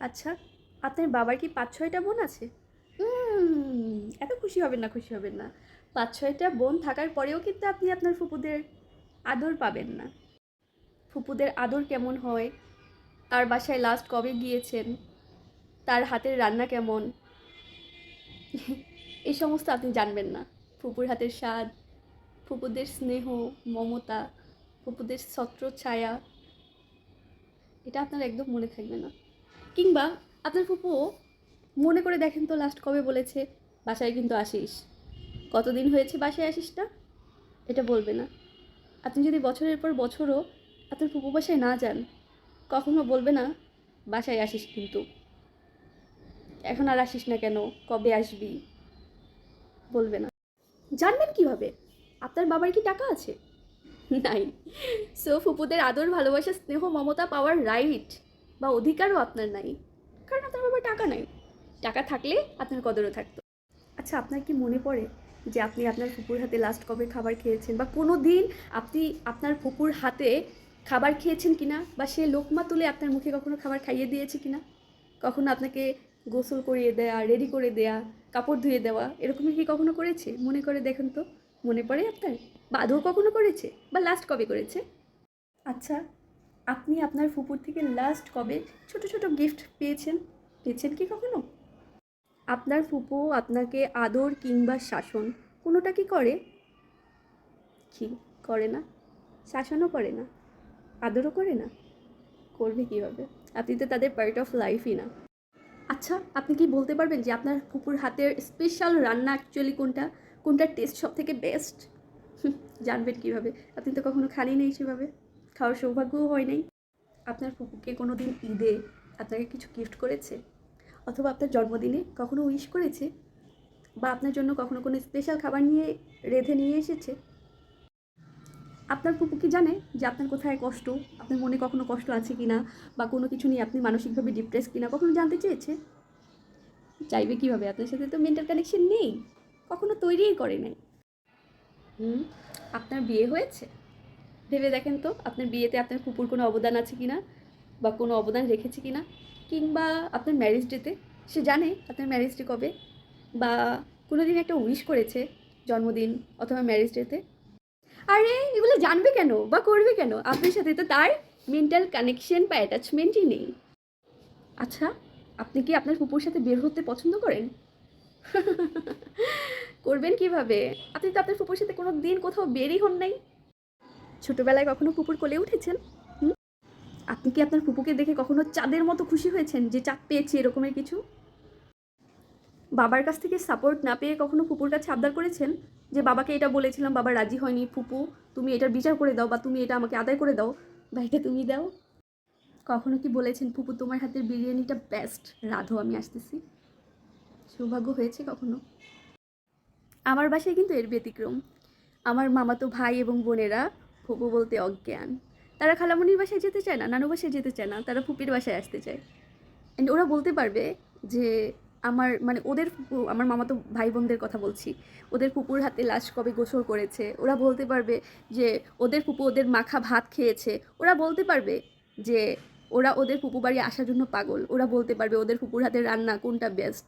আচ্ছা আপনার বাবার কি পাঁচ ছয়টা বোন আছে? এত খুশি হবেন না, খুশি হবেন না। পাঁচ ছয়টা বোন থাকার পরেও কিন্তু আপনি আপনার ফুপুদের আদর পাবেন না। ফুপুদের আদর কেমন হয়? তার বাসায় লাস্ট কবে গিয়েছেন? তার হাতের রান্না কেমন? এই সমস্ত আপনি জানবেন না। ফুপুর হাতের স্বাদ, ফুপুদের স্নেহ, মমতা, ফুপুদের ছত্র ছায়া এটা আপনার একদম মনে থাকবে না। কিংবা আপনার ফুপু মনে করে দেখেন তো লাস্ট কবে বলেছে, বাসায় কিন্তু আসিস। কতদিন হয়েছে বাসায় আসিস না? এটা বলবে না। আপনি যদি বছরের পর বছরও আপনার ফুপু বাসায় না যান, কখনো বলবে না, বাসায় আসিস কিন্তু। এখন আর আসিস না কেন? কবে আসবি? বলবে না। জানবেন কীভাবে? আপনার বাবার কি টাকা আছে? নাই। সো ফুপুদের আদর, ভালোবাসা, স্নেহ, মমতা পাওয়ার রাইট বা অধিকারও আপনার নাই। কারণ আপনার বাবার টাকা নাই। টাকা থাকলে আপনার কদরও থাকতো। আচ্ছা আপনার কি মনে পড়ে যে আপনি আপনার ফুপুর হাতে লাস্ট কবে খাবার খেয়েছেন বা কোনো দিন আপনি আপনার ফুপুর হাতে খাবার খেয়েছেন কিনা বা সে লোকমা তুলে আপনার মুখে কখনো খাবার খাইয়ে দিয়েছে কিনা? কখনো আপনাকে গোসল করিয়ে দেয়া রেডি করে দেয়া, কাপড় ধুয়ে দেওয়া এরকমই কি কখনো করেছে? মনে করে দেখেন তো। মনে পড়ে আপনার? বা আদৌ কখনো করেছে? বা লাস্ট কবে করেছে? আচ্ছা আপনি আপনার ফুপুর থেকে লাস্ট কবে ছোট ছোট গিফট পেয়েছেন? পেয়েছেন কি কখনো? আপনার ফুপু আপনাকে আদর কিংবা শাসন কোনোটা কি করে? কি করে না? শাসনও করে না। আদরও করে না? করবে কীভাবে? আপনি তো তাদের পার্ট অফ লাইফই না। আচ্ছা আপনি কি বলতে পারবেন যে আপনার ফুপুর হাতের স্পেশাল রান্না অ্যাকচুয়ালি কোনটা? কোনটা টেস্ট সব থেকে বেস্ট জানবেন কীভাবে? আপনি তো কখনো খালি নেই সেভাবে। খাওয়ার সৌভাগ্যও হয় নাই। আপনার ফুপুকে কোনো দিন ঈদে আপনাকে কিছু গিফট করেছে? অথবা আপনার জন্মদিনে কখনো উইশ করেছে? বা আপনার জন্য কখনো কোনো স্পেশাল খাবার নিয়ে, রেঁধে নিয়ে এসেছে? আপনার ফুপু কি জানে যে আপনার কোথায় কষ্ট? আপনার মনে কখনো কষ্ট আছে কি না? বা কোনো কিছু নিয়ে আপনি মানসিকভাবে ডিপ্রেস কিনা কখনো জানতে চেয়েছে? চাইবে কীভাবে? আপনার সাথে তো মেন্টাল কানেকশন নেই। কখনো তৈরিই করে নাই। হুম? আপনার বিয়ে হয়েছে? ভেবে দেখেন তো, আপনার বিয়েতে আপনার ফুপুর কোনো অবদান আছে কি না বা কোনো অবদান রেখেছে কি না কিংবা আপনার ম্যারেজ ডেতে সে জানে আপনার ম্যারেজ ডে কবে? বা কোনো দিন একটা উইশ করেছে জন্মদিন অথবা ম্যারেজ ডেতে আরে, এগুলো জানবে কেন বা করবে কেন? আপনার সাথে তো তার মেন্টাল কানেকশন বা অ্যাটাচমেন্টই নেই। আচ্ছা আপনি কি আপনার ফুপুর সাথে বের হতে পছন্দ করেন? করবেন কীভাবে? আপনি তো আপনার ফুপুর সাথে কোনো দিন কোথাও বেরই হন নাই। ছোটবেলায় কখনো পুকুর কোলে উঠেছেন? আপনি কি আপনার ফুপুকে দেখে কখনো চাঁদের মতো খুশি হয়েছেন যে চাঁদ পেয়েছি এরকমের কিছু? বাবার কাছ থেকে সাপোর্ট না পেয়ে কখনো ফুপুর কাছে আবদার করেছেন? যে বাবাকে এটা বলেছিলাম, বাবা, রাজি হয়নি, ফুপু, তুমি এটার বিচার করে দাও বা তুমি এটা আমাকে আদায় করে দাও, বা এটা তুমি দাও। কখনো কি বলেছেন, ফুপু, তোমার হাতের বিরিয়ানিটা বেস্ট রাধো, আমি আসতেছি। সৌভাগ্য হয়েছে কখনো? আমার বাসায় কিন্তু এর ব্যতিক্রম। আমার মামাতো ভাই এবং বোনেরা ফুপু বলতে অজ্ঞান। তারা খালামণির বাসায় যেতে চায় না, নানু বাসায় যেতে চায় না, তারা ফুপির বাসায় আসতে চায়। অ্যান্ড ওরা বলতে পারবে যে আমার মানে ওদের ফুপু, আমার মামাতো ভাই বোনদের কথা বলছি, ওদের ফুপুর হাতে লাশ কবে গোসল করেছে, ওরা বলতে পারবে যে ওদের ফুপু ওদের মাখা ভাত খেয়েছে, ওরা বলতে পারবে যে ওরা ওদের ফুপু বাড়ি আসার জন্য পাগল, ওরা বলতে পারবে ওদের ফুপুর হাতে রান্না কোনটা বেস্ট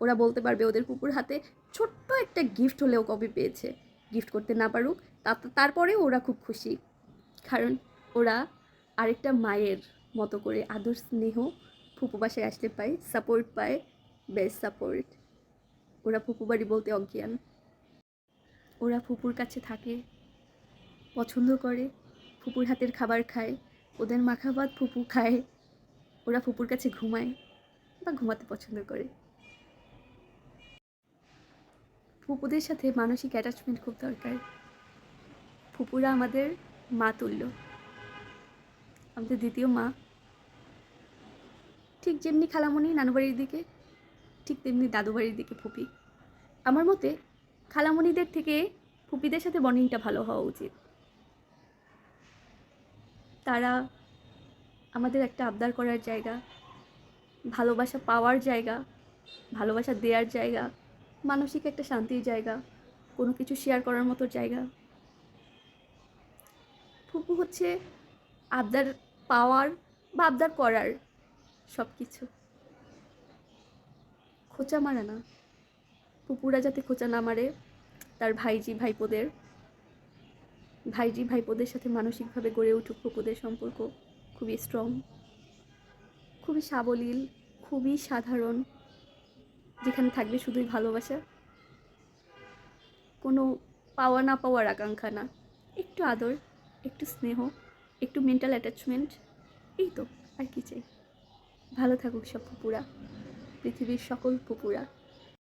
ওরা বলতে পারবে ওদের ফুপুর হাতে ছোট্ট একটা গিফট হলেও কবে পেয়েছে। গিফট করতে না পারুক, তা- তারপরেও ওরা খুব খুশি। কারণ ওরা আরেকটা মায়ের মতো করে আদর স্নেহ ফুপু বাসায় আসতে পায় সাপোর্ট পায় বেস্ট সাপোর্ট ওরা ফুপু বাড়ি বলতে অজ্ঞান। ওরা ফুপুর কাছে থাকে, পছন্দ করে, ফুপুর হাতের খাবার খায়, ওদের মাখা ভাত ফুপু খায়। ওরা ফুপুর কাছে ঘুমায় বা ঘুমাতে পছন্দ করে। ফুপুদের সাথে মানসিক অ্যাটাচমেন্ট খুব দরকার। ফুপুরা আমাদের মা তুল্য। আমাদের দ্বিতীয় মা। ঠিক যেমনি খালামণি নানু বাড়ির দিকে, ঠিক তেমনি দাদু বাড়ির দিকে ফুপি। আমার মতে খালামণিদের থেকে ফুপিদের সাথে বন্ডিংটা ভালো হওয়া উচিত। তারা আমাদের একটা আবদার করার জায়গা, ভালোবাসা পাওয়ার জায়গা, ভালোবাসা দেওয়ার জায়গা। মানসিক একটা শান্তির জায়গা, কোনো কিছু শেয়ার করার মতো জায়গা। ফুপু হচ্ছে আবদার পাওয়ার বা আবদার করার সব কিছু খোঁচা মারে না। ফুপুরা যাতে খোঁচা না মারে, তার ভাইজি ভাইপোদের। ভাইজি ভাইপোদের সাথে মানসিকভাবে গড়ে উঠুক ফুপুদের সম্পর্ক। খুবই স্ট্রং খুবই সাবলীল, খুবই সাধারণ। যেখানে থাকবে শুধুই ভালোবাসা। কোনো পাওয়া না পাওয়ার আকাঙ্ক্ষা না। একটু আদর, একটু স্নেহ, একটু মেন্টাল অ্যাটাচমেন্ট এই তো, আর কি চাই ভালো থাকুক সব পুকুরা পৃথিবীর সকল পুপুরা।